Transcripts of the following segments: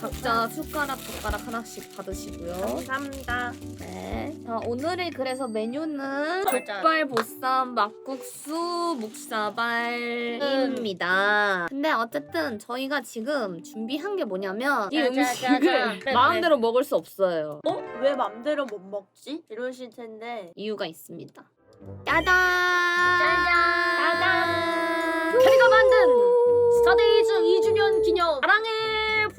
각자 숟가락 젓가락 하나씩 받으시고요. 감사합니다. 네. 자, 오늘의 그래서 메뉴는 맞아. 족발, 보쌈, 막국수, 묵사발입니다. 근데 어쨌든 저희가 지금 준비한 게 뭐냐면 이 자, 자, 자, 자. 음식을 그래, 마음대로 먹을 수 없어요. 어? 왜 맘대로 못 먹지? 이러실 텐데. 이유가 있습니다. 짜잔! 짜잔! 캐리가 만든 스타데이즈 2주년 기념 사랑의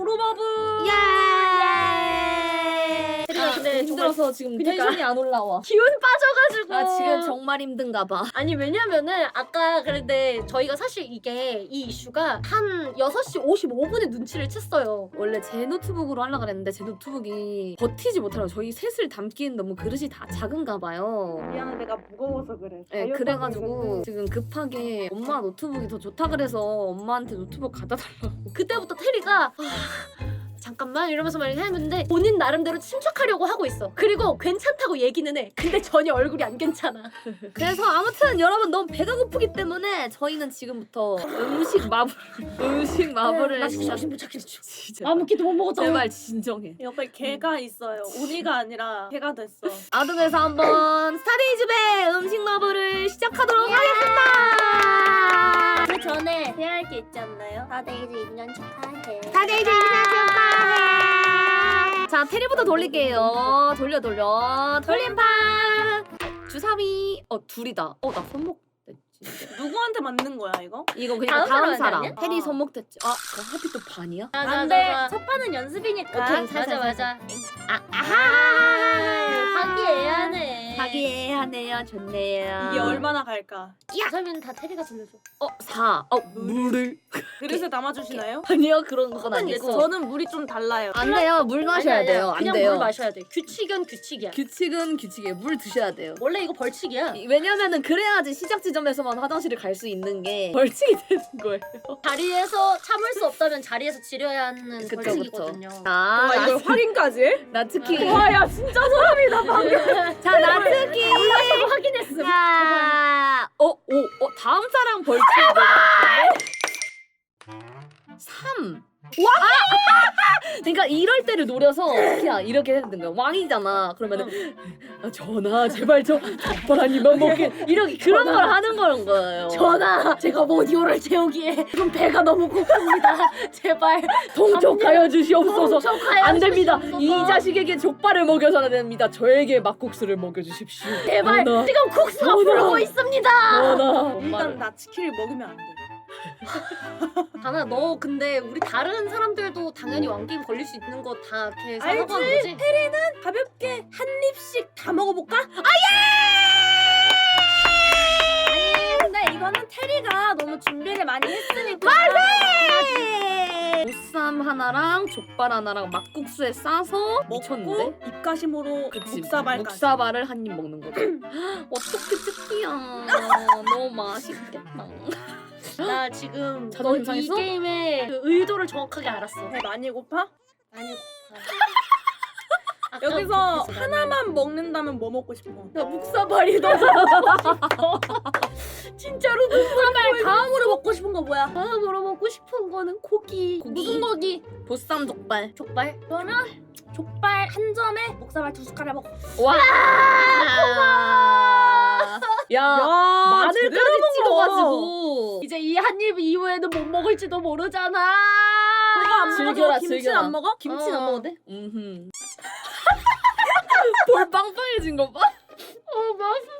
브루버브 예! 근데 정말 힘들어서 지금 그니까. 텐션이 안 올라와. 기운 빠져가지고 나 지금 정말 힘든가 봐. 아니 왜냐면은 아까 그런데 저희가 사실 이게 이 이슈가 한 6시 55분에 눈치를 챘어요 원래 제 노트북으로 하려고 그랬는데 제 노트북이 버티지 못하고 저희 셋을 담기엔 너무 그릇이 다 작은가 봐요. 미안해 내가 무거워서 그래. 네, 그래가지고 지금 급하게 엄마 노트북이 더 좋다 그래서 엄마한테 노트북 갖다 달라고. 그때부터 테리가 아, 잠깐만 이러면서 막 했는데 본인 나름대로 침착하려고 하고 있어 그리고 괜찮다고 얘기는 해 근데 전혀 얼굴이 안 괜찮아 그래서 아무튼 여러분 너무 배가 고프기 때문에 저희는 지금부터 음식 마블 음식 마블을 나 정신 못 차리겠어 진짜 아무 끼도 못 먹었다 제발 진정해. 옆에 개가 있어요. 오니가 아니라 개가 됐어. 그래서 한번 스타데이즈배 음식 마블을 시작하도록 하겠습니다. 그 전에 해야 할 게 있지 않나요? 스타데이즈 2년 축하해 스타데이즈 인사 축하해. 자 테리부터 돌릴게요. 돌려 돌려 돌림판 주사위 어 둘이다. 어 나 손목 됐지. 누구한테 맞는 거야 이거? 이거 그냥 다음 다음, 사람 사람. 아니야? 테리 어. 손목 됐지. 아 그럼 하필 또 반이야? 안돼. 첫 판은 연습이니까. 오케이, 맞아 살살, 맞아 아 아하. 화기애애하네 화기애애하네요. 좋네요. 이게 얼마나 갈까? 우선은 다 테리가 질러줘 어 4. 어 물을 그릇에 담아주시나요? 아니요 그런 건 아니고. 저는 물이 좀 달라요. 안 돼요. 물 마셔야 아니야, 아니야. 돼요. 안 그냥 돼요. 물 마셔야 돼 규칙은 규칙이야 규칙은 규칙이에요. 물 드셔야 돼요. 원래 이거 벌칙이야 이- 왜냐면은 그래야지 시작 지점에서만 화장실을 갈 수 있는 게 벌칙이 되는 거예요. 자리에서 참을 수 없다면 자리에서 지려야 하는 그쵸, 벌칙이거든요 아, 와 나, 이걸 확인까지 해? 나 특히 와 야 진짜 소름 나 특히 확인했어. 자, 어, 오, 어, 다음 사람 벌칙. 내가 3. 와! 그러니까 이럴 때를 노려서 그냥 이렇게 해야 되는 거야. 왕이잖아. 그러면은 아, 전하 제발 저 족발 한 입만 먹게 이렇게 그런 걸 하는 거는 거예요. 전하 제가 모디오를 채우기에 지금 배가 너무 고픕니다 제발 동족하여 주시옵소서. 동족하여 안 됩니다. 주시옵소서. 이 자식에게 족발을 먹여서는 안 됩니다. 저에게 막국수를 먹여 주십시오. 제발 전하, 지금 국수가 전하. 부르고 있습니다 전하. 일단 나 치킨을 먹으면 안 돼. 다나 너 근데 우리 다른 사람들도 당연히 왕게임 걸릴 수 있는 거 다 이렇게 생각하는 거지? 가볍게 한 입씩 다 먹어볼까? 아니 근데 이거는 테리가 너무 준비를 많이 했으니까 보쌈 하나랑 족발 하나랑 막국수에 싸서 먹고 미쳤는데? 입가심으로 그치 묵사발까지. 묵사발을 한 입 먹는 거죠. 어떻게 특이야? 너무 맛있겠다. 나 지금 너 자존심 이 상했어? 게임의 그 의도를 정확하게 알았어 배 많이 고파? 많이 고파 여기서 하나만 먹는다면 뭐 먹고 싶어? 나 묵사발이 너무 먹고 싶어 진짜로 묵사발 다음으로 먹고 싶은 거 뭐야? 다음으로 먹고 싶은 거는 고기, 고기. 무슨 고기? 보쌈 족발. 족발? 그러면 족발 한 점에 목사발 두 숟가락 먹어 와. 야. 마늘까지 제대로 먹어. 찍어가지고 이제 이 한 입 이후에는 못 먹을지도 모르잖아 그거 안 먹어? 즐겨라, 김치는 즐겨라. 안 먹어? 김치는 어. 안 먹어도 돼? 음흠. 볼 빵빵해진 거 봐. 어 맛있어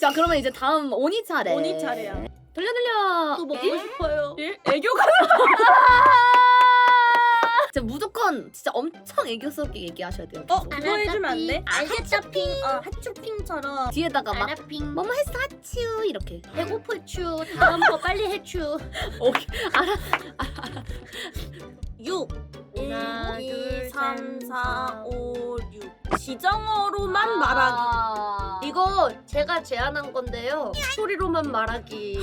자 그러면 이제 다음 오니 차례. 오니 차례야. 돌려 돌려. 또 먹고 에? 싶어요 애- 애교가 진짜 무조건 진짜 엄청 애교스럽게 얘기하셔야 돼요. 어? 그거 해주면 안 돼? 알겠다핑 어 핫쇼핑처럼. 뒤에다가 막 아라핑. 뭐뭐 했어? 하츄 이렇게. 배고프추 다음 거 빨리 해 추 오케이. 6 하나, 1, 둘, 2, 3, 셋, 4, 넷, 5, 6 지정어로만 말하기. 아, 이거 제가 제안한 건데요. 소리로만 말하기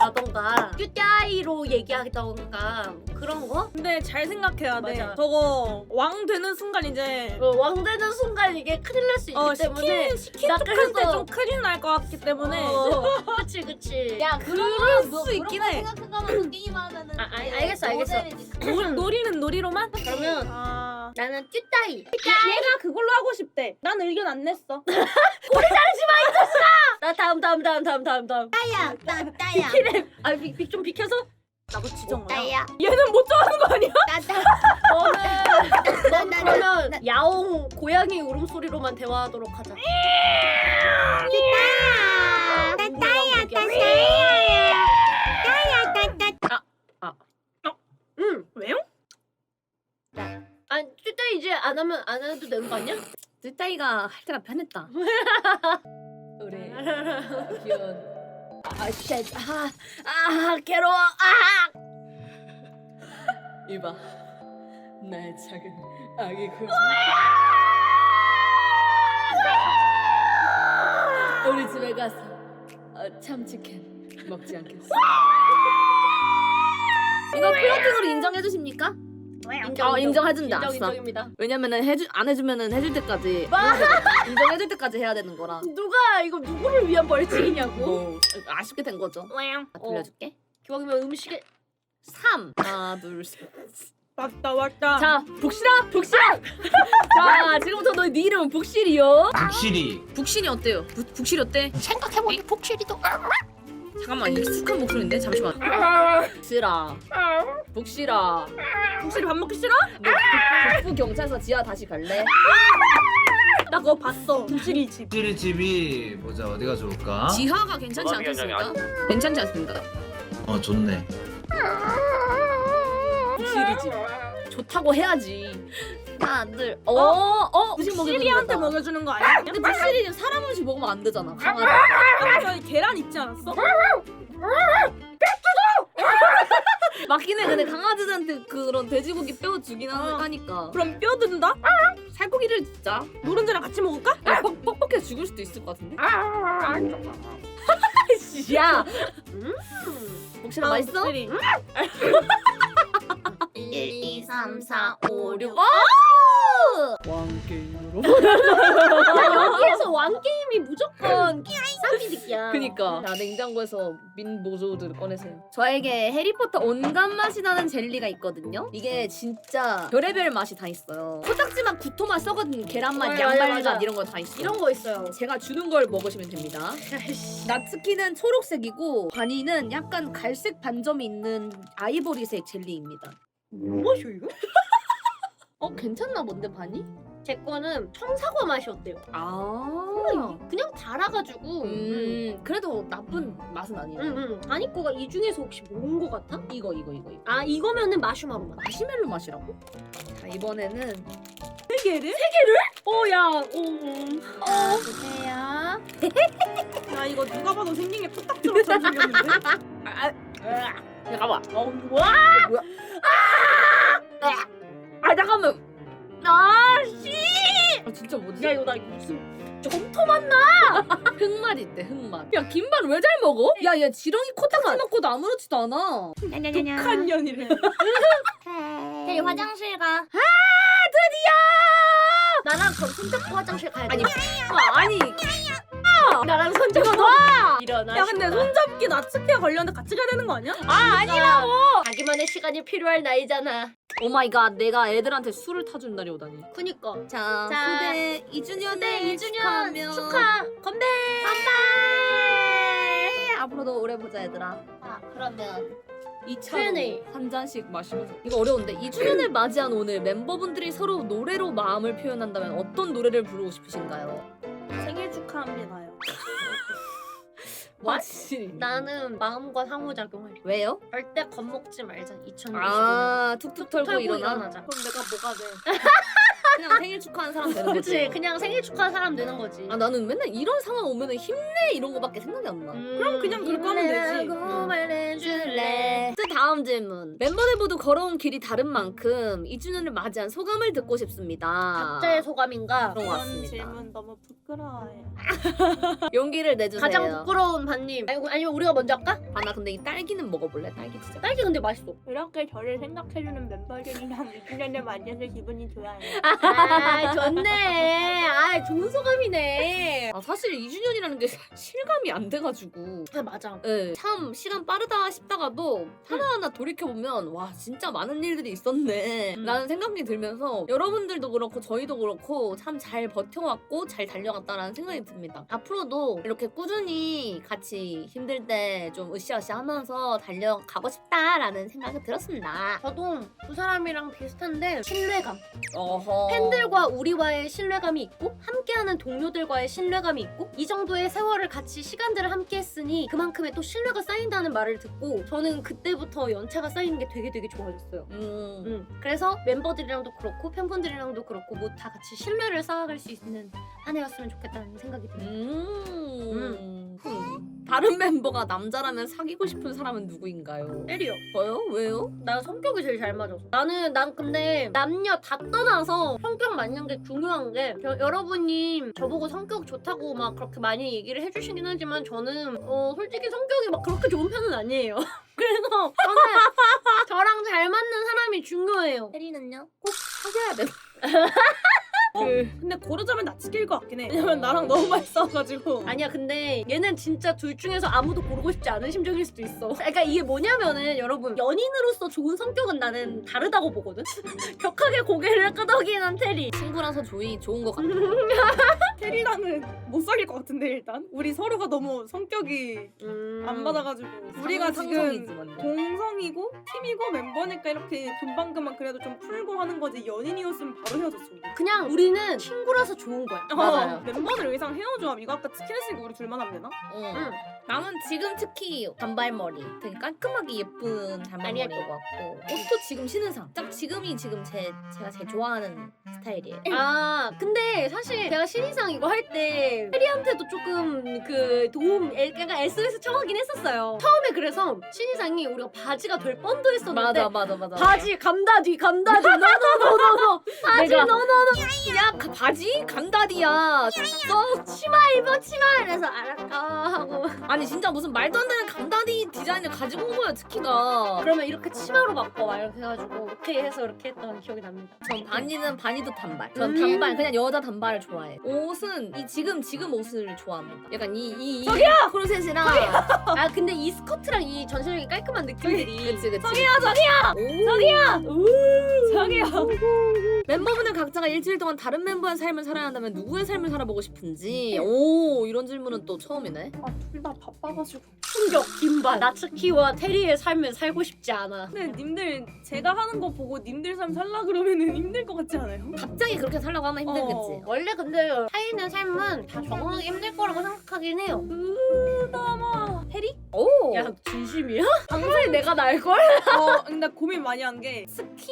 라던가 큐따이로 얘기하던가 뭐 그런 거? 근데 잘 생각해야 돼 맞아. 저거 왕 되는 순간 이제 그왕 되는 순간 이게 큰일 날 수 있기 어 때문에 시킨 시킨 나 척할 그래서- 때좀 큰일 날 것 같기 때문에 어, 그치 그치 야 그럴 수 있긴 해 생각해가면서 게임하면은 아, 알- 알겠어, 알겠어. 노, 노리는 노리는 놀이로만? 그러면 아 나는 쭈따이. 얘가 그걸로 하고 싶대. 난 의견 안 냈어. 나 다음 다음 다음 다음 다음 다음. 따야 나 따야 비키래. 아좀 비켜서. 나도 지정아. 따야 얘는 못 좋아하는 거 아니야? 나따 너는 넌 그러면 야옹 고양이 울음소리로만 대화하도록 하자. 따야 응. 해도 되는 거 아니야? 따이가 할 때가 편했다 우리 귀여운. 아 쉣. 아, 아 괴로워. 아. 이봐. 나의 작은 아기 그. 우리 집에 가서 어, 참치캔 먹지 않겠어? 이거 플러팅으로 인정해 주십니까? 어 인정해준다. 인정 아싸 인정입니다. 왜냐면은 해주 안 해주면은 해줄 때까지. 인정해줄 때까지 해야 되는 거라. 누가 이거 누구를 위한 벌칙이냐고. 뭐 아쉽게 된 거죠. 나 어. 돌려줄게. 기왕이면 음식에 3 하나 둘셋자 맞다 맞다. 북실아 북실아 자 지금부터 너네 이름은 확실히 북실이. 어때요? 북, 북실이 어때? 생각해보니 북실이도 잠깐만 익숙한 목소리인데 잠시만 북실아 북실아 혹시 밥 먹기 싫어? 너 북- 북부 경찰서 지하 다시 갈래? 나 그거 봤어. 부실이 집. 확실히 집이 보자 어디가 좋을까? 지하가 괜찮지 않겠습니까? 괜찮지 않습니까? 어 좋네 북실이 집 좋다고 해야지 하나 둘 어 어? 음식 먹여주는 시리한테 거다. 먹여주는 거 아니야? 근데 북실이 사람 음식 먹으면 안 되잖아 강아지 저기 계란 있지 않았어? 맞긴 해 근데 강아지들한테 그런 돼지고기 뼈 주긴 어. 하니까 그럼 뼈 든다? 살코기를 진짜 노른자랑 같이 먹을까? 퍽- 퍽퍽해 죽을 수도 있을 것 같은데 야 음. 혹시나 맛있어? 1, 2, 3, 4, 5, 6 왕게임으로? 여기에서 왕 게임이 무조건 쌈비득이야. 그니까. 자 냉장고에서 민 보조들 꺼내세요. 저에게 해리포터 온갖 맛이 나는 젤리가 있거든요. 이게 진짜 별의별 맛이 다 있어요. 코딱지맛 구토맛 썩은 계란맛 맞아, 맞아, 양발맛. 이런 거 다 있어 이런 거 있어요. 제가 주는 걸 먹으시면 됩니다. 나츠키는 초록색이고 바니는 약간 갈색 반점이 있는 아이보리색 젤리입니다 뭐죠 이거? 어 괜찮나 본데 바니? 제 거는 청사과 맛이 어때요? 아 그냥 달아가지고. 음. 음 그래도 나쁜 맛은 아니네 응, 응. 아니 거가 이 중에서 혹시 뭔 거 같아? 이거 이거 이거 이거 아 이거면은 마슈마로 맛. 마시멜로 맛이라고? 자 이번에는 세 개를? 오야, 오. 보세요 야 이거 누가 봐도 생긴 게 코딱지로 생겼는데? 잠깐만 어, 와. 아 잠깐만 아 씨. 아 진짜 뭐지? 야 이거 나 무슨 흙맛 있대 흙맛 야 김반 왜잘 먹어? 야얘 지렁이 코딱지 먹고도 아무렇지도 않아 독한 년이래. 내일 화장실 가. 아 드디어. 나랑 그럼 손잡고 화장실 가야 돼. 아니 아, 아니 나랑 손잡고 와. 일어나. 야 근데 손잡기 나츠키와 관련돼 같이 가야 되는 거 아니야? 아 아니라고. 자기만의 시간이 필요할 나이잖아. 오 마이 갓 내가 애들한테 술을 타준 날이 오다니 그니까. 자, 자, 후대 2주년 네 2주년 축하 건배. 건배 앞으로도 오래 보자 얘들아 아 그러면 이 Q&A. 차로 한 잔씩 마시면서 이거 어려운데 2주년을 맞이한 오늘 멤버분들이 서로 노래로 마음을 표현한다면 어떤 노래를 부르고 싶으신가요? 생일 축하합니다요. 확실히 나는 마음과 상호작용을. 왜요? 절대 겁먹지 말자. 2025년. 아 툭툭 털고, 털고 일어나 일어나자. 그럼 내가 뭐가 돼? 그냥 생일 축하하는 사람 되는 거지 그치 그냥 생일 축하하는 사람 되는 거지. 아 나는 맨날 이런 상황 오면은 힘내 이런 거밖에 생각이 안 나 그럼 그냥 그렇게 하면 되지. 힘내라고 말해줄래. 또 다음 질문. 멤버들 모두 걸어온 길이 다른 만큼 2주년을 맞이한 소감을 듣고 싶습니다. 각자의 소감인가? 그런 것 이런 같습니다. 질문 너무 부끄러워요. 용기를 내주세요. 가장 부끄러운 반님. 아니, 아니면 우리가 먼저 할까? 아, 나 근데 이 딸기는 먹어볼래? 딸기 진짜. 딸기 근데 맛있어. 이렇게 저를 생각해주는 멤버들이랑 2주년을 맞이해서 기분이 좋아요. 아 좋네. 아 좋은 소감이네. 아, 사실 2주년이라는 게 실감이 안 돼가지고. 아 맞아. 예, 참 시간 빠르다 싶다가도 한 하나하나 돌이켜보면 와 진짜 많은 일들이 있었네 음. 라는 생각이 들면서 여러분들도 그렇고 저희도 그렇고 참 잘 버텨왔고 잘 달려갔다라는 생각이 듭니다 앞으로도 이렇게 꾸준히 같이 힘들 때 좀 으쌰으쌰 하면서 달려가고 싶다라는 생각이 들었습니다 저도 두 사람이랑 비슷한데 신뢰감. 어허 팬들과 우리와의 신뢰감이 있고 함께하는 동료들과의 신뢰감이 있고 이 정도의 세월을 같이 시간들을 함께 했으니 그만큼의 또 신뢰가 쌓인다는 말을 듣고 저는 그때부터 연차가 쌓이는 게 되게 되게 좋아졌어요. 음. 음, 그래서 멤버들이랑도 그렇고 팬분들이랑도 그렇고 뭐 다 같이 신뢰를 쌓아갈 수 있는 한 해였으면 좋겠다는 생각이 듭니다. 음. 음. 다른 멤버가 남자라면 사귀고 싶은 사람은 누구인가요? 때려. 저요? 왜요? 나 성격이 제일 잘 맞아서. 나는 난 근데 남녀 다 떠나서 성격 맞는 게 중요한 게 여, 여러분이 저보고 성격 좋다고 막 그렇게 많이 얘기를 해주시긴 하지만 저는 어 솔직히 성격이 막 그렇게 좋은 편은 아니에요. 그래서 저는 저랑 잘 맞는 사람이 중요해요. 혜리는요? 사귀어야 돼. 그 근데 고르자면 나 지킬 것 같긴 해. 왜냐면 나랑 너무 많이 싸워가지고. 아니야 근데 얘는 진짜 둘 중에서 아무도 고르고 싶지 않은 심정일 수도 있어 그러니까 이게 뭐냐면은 여러분 연인으로서 좋은 성격은 나는 다르다고 보거든 격하게 고개를 끄덕이는 테리 친구라서 조이 좋은 것 같아. 테리랑은 못 사귈 것 같은데 일단 우리 서로가 너무 성격이 음... 안 맞아가지고 우리가 지금. 동성이고 팀이고 멤버니까 이렇게 금방금방 그래도 좀 풀고 하는 거지 연인이었으면 바로 헤어졌어. 우리. 그냥 우리는 친구라서 좋은 거야 맞아요. 어, 멤버들 의상 헤어 조합 이거 아까 치킨했으니까 우리 둘만 하면 되나? 응. 응. 나는 지금 특히 단발머리 되게 깔끔하게 예쁜 단발머리인 것 같고 옷도 지금 신은 상. 딱 지금이 지금 제 제가 제일 좋아하는 스타일이에요. 아 근데 사실 제가 신인상 이거 할때 혜리한테도 조금 그 도움 약간 SOS 청하긴 했었어요 처음에 그래서 신인상이 우리가 바지가 될 뻔도 했었는데 맞아 맞아 맞아. 바지 감다디 감다디 너너너너너 바지 내가- 너너너 야 가- 바지 감다디야. 써. 치마 입어 치마 이래서 알았다 하고 아니 진짜 무슨 말도 안 되는 감다디 디자인을 가지고 온 거야 특히가. 그러면 이렇게 치마로 바꿔 막 이렇게 해가지고 오케이 해서 이렇게 했던 기억이 납니다 전 바니는 바니도 단발. 전 음. 단발 그냥 여자 단발을 좋아해. 옷은 이 지금 지금 옷을 좋아합니다. 약간 이이 저기요 코르셋이랑 아 근데 이 스커트랑 이 전체적인 깔끔한 느낌들이 그치 그치. 저기요 저기요 오. 자기야. 멤버분들 각자가 일주일 동안 다른 멤버의 삶을 살아야 한다면 누구의 삶을 살아보고 싶은지 오 이런 질문은 또 처음이네 아 둘 다 바빠가지고. 충격 김반 나츠키와 테리의 삶을 살고 싶지 않아 근데 님들 제가 하는 거 보고 님들 삶 살라 그러면은 힘들 것 같지 않아요? 갑자기 그렇게 살려고 하면 힘들겠지 원래 근데 타인의 삶은 다 적응하기 힘들 거라고 생각하긴 해요 으다마. 해리? 오 야 진심이야? 방송이 내가 날걸? 어 근데 고민 많이 한 게 스키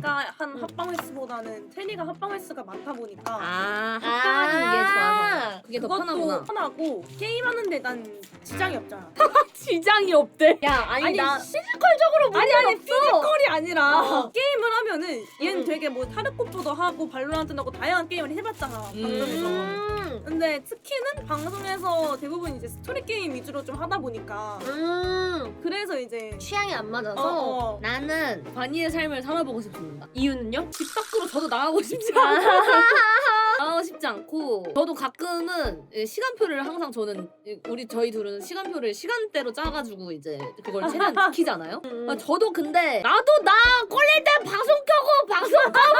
가 한 합방 횟수보다는 테리가 합방 횟수가 많다 보니까 아 합방하는 게 좋아서 그게 더 그것도 편하구나 편하고 게임하는데 난 지장이 없잖아. 지장이 없대 야 아니, 아니, 나 피지컬적으로 문제 아니 아니 없어 피지컬이 아니라 어. 게임을 하면은 얘는 음. 되게 뭐 타르코프도 하고 발로란트도 하고 다양한 게임을 해봤잖아 방송에서 음. 근데 특히는 방송에서 대부분 이제 스토리 게임 위주로 좀 하다 보니까 음. 그래서 이제 취향이 안 맞아서 어, 어. 나는 바니의 삶을 살아보고 싶습니다 이유는요? 집 밖으로 저도 나가고 싶지 않고 나가고 싶지 않고 저도 가끔은 이 시간표를 항상 저는 이- 우리 저희 둘은 시간표를 시간대로 짜가지고 이제 그걸 최대한 지키잖아요 음. 아, 저도 근데 나도 나 꼴릴 때 방송 켜고 방송 삶에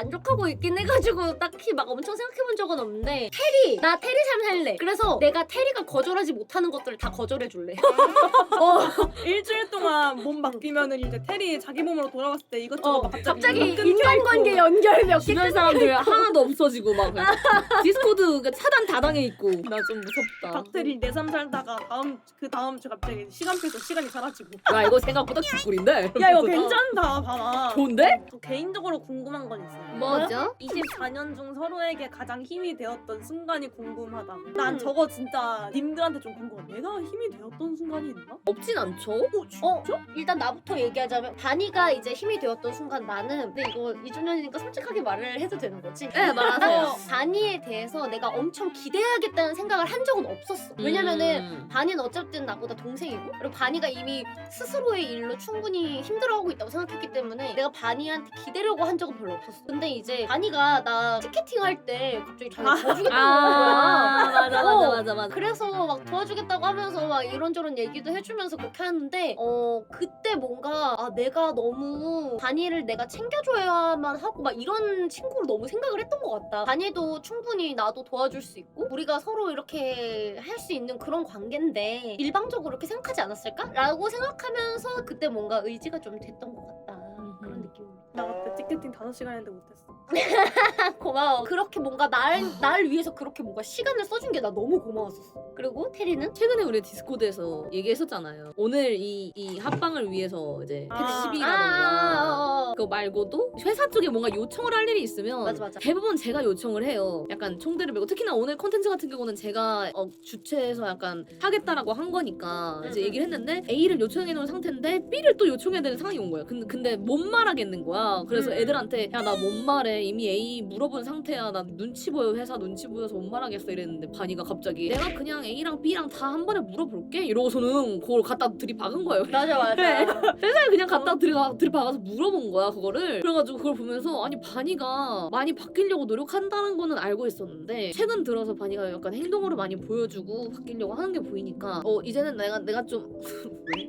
만족하고 있긴 해가지고 딱히 막 엄청 생각해본 적은 없는데 테리 나 테리 삶 살래. 그래서 내가 테리가 거절하지 못하는 것들을 다 거절해줄래. 어, 일주일 동안 몸 바뀌면은 이제 테리 자기 몸으로 돌아갔을 때 이것저것 어, 막 갑자기, 갑자기 인간관계. 연결 몇 개 주변 사람들 하나도 없어지고 막 디스코드 그 차단 다 당해 있고. 나 좀 무섭다. 박테리 내삼 살다가 다음 그 다음 주 갑자기 시간표에서 시간이 사라지고. 야 이거 생각보다 개꿀인데? 야 이거. 괜찮다 봐봐. 좋은데? 저 개인적으로 궁금한 건 있어요 뭐죠? 24년 중 서로에게 가장 힘이 되었던 순간이 궁금하다고 음. 난 저거 진짜 님들한테 좀 궁금해 내가 힘이 되었던 순간이 있나? 없진 않죠 어 진짜? 어 일단 나부터 얘기하자면 바니가 이제 힘이 되었던 순간 나는 근데 이거 2주년이니까 솔직하게 말을 해도 되는 거지? 네 말하세요 어, 바니에 대해서 내가 엄청 기대하겠다는 생각을 한 적은 없었어 왜냐면은 음. 바니는 어쨌든 나보다 동생이고 그리고 바니가 이미 스스로의 일로 충분히 힘들어하고 있다고 생각했기 때문에 내가 바니한테 기대려고 한 적은 별로 없었어 근데 이제 바니가 나 티켓팅 할 때 갑자기 자기 아. 도와주겠다고 아 하는 거야. 맞아 어. 맞아 맞아 맞아. 그래서 막 도와주겠다고 하면서 막 이런저런 얘기도 해주면서 그렇게 하는데 어 그때 뭔가 아 내가 너무 바니를 내가 챙겨줘야만 하고 막 이런 친구를 너무 생각을 했던 것 같다 바니도 충분히 나도 도와줄 수 있고 우리가 서로 이렇게 할 수 있는 그런 관계인데 일방적으로 이렇게 생각하지 않았을까? 라고 생각하면서 그때 뭔가 의지가 좀 됐던 것 느낌입니다 티켓팅 5시간 했는데 못했어. 고마워 그렇게 뭔가 날, 날 위해서 그렇게 뭔가 시간을 써준 게 나 너무 고마웠었어 그리고 테리는? 최근에 우리 디스코드에서 얘기했었잖아요. 오늘 이, 이 합방을 위해서 이제 아. 택시비라던가 아, 어, 어. 그거 말고도 회사 쪽에 뭔가 요청을 할 일이 있으면 맞아, 맞아. 대부분 제가 요청을 해요. 약간 총대를 메고 특히나 오늘 컨텐츠 같은 경우는 제가 어, 주최해서 약간 하겠다라고 한 거니까 이제 음, 얘기를 했는데 A를 요청해 놓은 상태인데 B를 또 요청해야 되는 상황이 온 거야. 근데 근데 못 말하겠는 거야. 그래서 음. 애들한테 야 나 못 말해. 이미 A 물어본 상태야. 나 눈치 보여. 회사 눈치 보여서 못 말하겠어 이랬는데 바니가 갑자기 내가 그냥 A랑 B랑 다 한 번에 물어볼게 이러고서는 그걸 갖다 들이박은 거예요. 맞아 맞아. 회사에 그냥 갖다 들이박, 들이박아서 물어본 거야 그거를 그래가지고 그걸 보면서 아니 바니가 많이 바뀌려고 노력한다는 거는 알고 있었는데 최근 들어서 바니가 약간 행동으로 많이 보여주고 바뀌려고 하는 게 보이니까 어 이제는 내가 내가 좀 왜?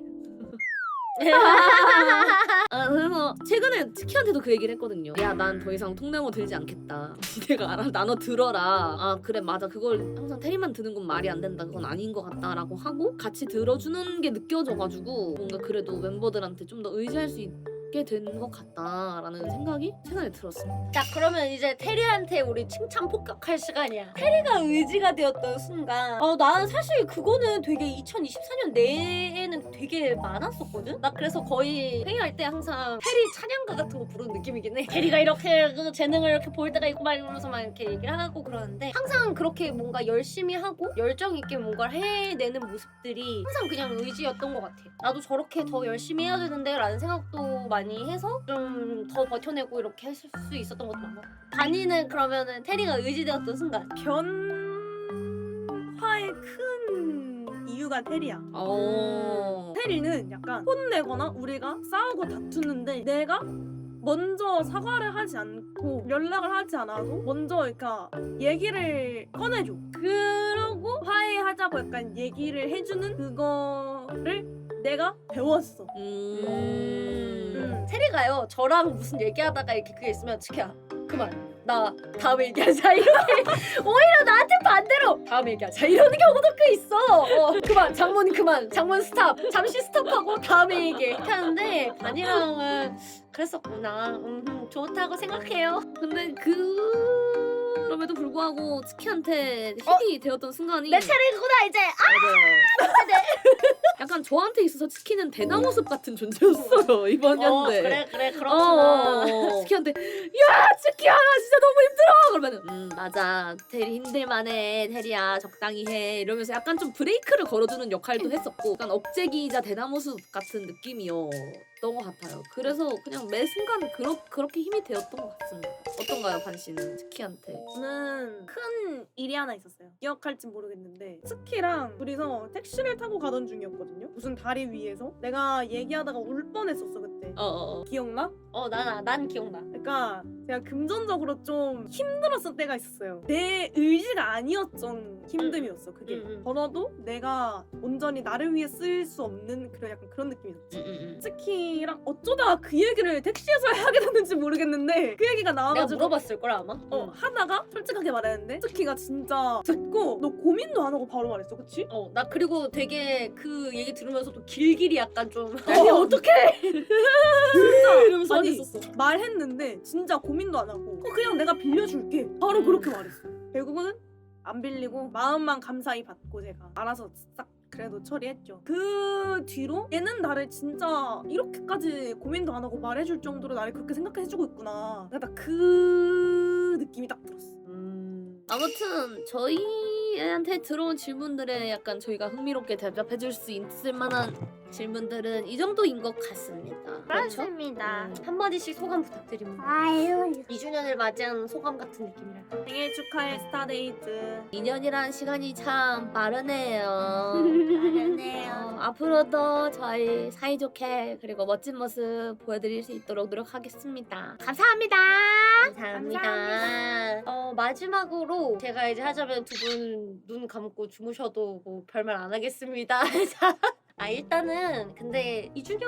아, 그래서 최근에 치키한테도 그 얘기를 했거든요. 야, 난 더 이상 통나무 들지 않겠다. 니네가 알아, 나눠 들어라. 아, 그래, 맞아. 그걸 항상 테리만 드는 건 말이 안 된다. 그건 아닌 것 같다라고 하고 같이 들어주는 게 느껴져가지고 뭔가 그래도 멤버들한테 좀 더 의지할 수 있 게 된 것 같다라는 생각이 최근에 들었습니다. 자 그러면 이제 테리한테 우리 칭찬 폭격할 시간이야. 테리가 의지가 되었던 순간. 어 나는 사실 그거는 되게 2024년 내에는 되게 많았었거든. 나 그래서 거의 회의할 때 항상 테리 찬양가 같은 거 부르는 느낌이긴 해. 테리가 이렇게 그 재능을 이렇게 볼 때가 있고 막 이러면서 막 이렇게 얘기를 하고 그러는데 항상 그렇게 뭔가 열심히 하고 열정 있게 뭔가를 해내는 모습들이 항상 그냥 의지였던 것 같아. 나도 저렇게 더 열심히 해야 되는데 라는 생각도 많이 해서 좀 더 버텨내고 이렇게 했을 수 있었던 것도 많아. 단이는 그러면은 테리가 의지되었던 순간. 변화의 큰 이유가 테리야. 어. 테리는 약간 혼내거나 우리가 싸우고 다투는데 내가 먼저 사과를 하지 않고 연락을 하지 않아도 먼저 그러니까 얘기를 꺼내줘. 그러고 화해하자고 약간 얘기를 해주는 그거를 내가 배웠어. 음. 음. 테리가요. 저랑 무슨 얘기하다가 이렇게 그게 있으면 치키야 그만. 나 다음에 얘기하자. 이렇게. 오히려 나한테 반대로 다음에 얘기하자. 이러는 경우도 꽤 있어. 어, 그만. 장문 그만. 장문 스탑. 잠시 스탑하고 다음에 얘기해. 이렇게 하는데 반이랑은 그랬었구나. 음, 좋다고 생각해요. 근데 그 럼에도 불구하고 치키한테 힘이 되었던 순간이 내 차례구나 이제. 아! 맞아요. 약간 저한테 있어서 치키는 대나무 숲 같은 존재였어요 이번 어, 연대. 그래 그래 어, 그렇구나. 어, 어. 치키한테 야 치키야 나 진짜 너무 힘들어. 그러면은 음 맞아. 테리 힘들만해. 테리야 적당히 해. 이러면서 약간 좀 브레이크를 걸어주는 역할도 했었고 약간 억제기이자 대나무 숲 같은 느낌이었던 것 같아요 그래서 그냥 매 순간 그렇, 그렇게 힘이 되었던 것 같습니다 어떤가요 반 씨는 치키한테 저는 큰 일이 하나 있었어요. 기억할진 모르겠는데 스키랑 둘이서 택시를 타고 가던 중이었거든요. 무슨 다리 위에서 내가 얘기하다가 울 뻔했었어 그때. 어어어 기억나? 어난 난 기억나 그러니까 제가 금전적으로 좀 힘들었을 때가 있었어요. 내 의지가 아니었던 힘듦이었어 그게. 음, 음. 벌어도 내가 온전히 나를 위해 쓸 수 없는 그런 약간 그런 느낌이었지. 스키랑 어쩌다가 그 얘기를 택시에서 하게 됐는지 모르겠는데 그 얘기가 내가 나와가지고 물어봤을 걸 아마 어 하다가 솔직하게 말했는데 스키가 진짜 듣고 너 고민도 안 하고 바로 말했어 그치? 어, 나 그리고 되게 그 얘기 들으면서도 길길이 약간 좀 아니, 어떡해 진짜 이러면서 아니 화냈었어. 말했는데 진짜 고민 도 안 하고 어, 그냥 내가 빌려줄게. 바로 음. 그렇게 말했어. 결국은 안 빌리고 마음만 감사히 받고 제가 알아서 싹 그래도 처리했죠. 그 뒤로 얘는 나를 진짜 이렇게까지 고민도 안 하고 말해줄 정도로 나를 그렇게 생각해주고 있구나. 나그 느낌이 딱 들었어. 음, 아무튼 저희한테 들어온 질문들에 약간 저희가 흥미롭게 대답해줄 수 있을 만한 질문들은 이 정도인 것 같습니다. 그렇죠? 그렇습니다. 음. 한마디씩 소감 부탁드립니다. 아유 2주년을 맞이한 소감 같은 느낌이랄까. 생일 축하해 스타데이즈 2년이란 시간이 참 빠르네요. 그러네요. 어, 앞으로도 저희 사이좋게 그리고 멋진 모습 보여드릴 수 있도록 노력하겠습니다. 감사합니다. 감사합니다. 어, 마지막으로 제가 이제 하자면 두 분 눈 감고 주무셔도 뭐 별말 안 하겠습니다. 아 일단은 근데 2주년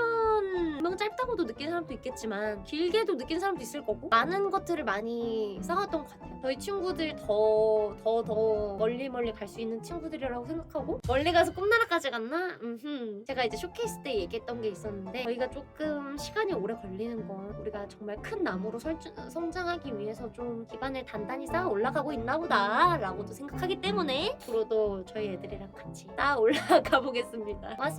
분명 짧다고도 느낀 사람도 있겠지만 길게도 느낀 사람도 있을 거고 많은 것들을 많이 쌓았던 것 같아요. 저희 친구들 더 더 더 멀리 멀리 갈 수 있는 친구들이라고 생각하고 멀리 가서 꿈나라까지 갔나? 음흠. 제가 이제 쇼케이스 때 얘기했던 게 있었는데 저희가 조금 시간이 오래 걸리는 건 우리가 정말 큰 나무로 설주, 성장하기 위해서 좀 기반을 단단히 쌓아 올라가고 있나 보다 라고도 생각하기 때문에 앞으로도 저희 애들이랑 같이 쌓아 올라가 보겠습니다. 고맙습니다.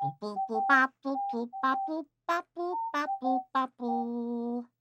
Boop boop boop bop boop boop ba boop ba boop ba boop ba boop.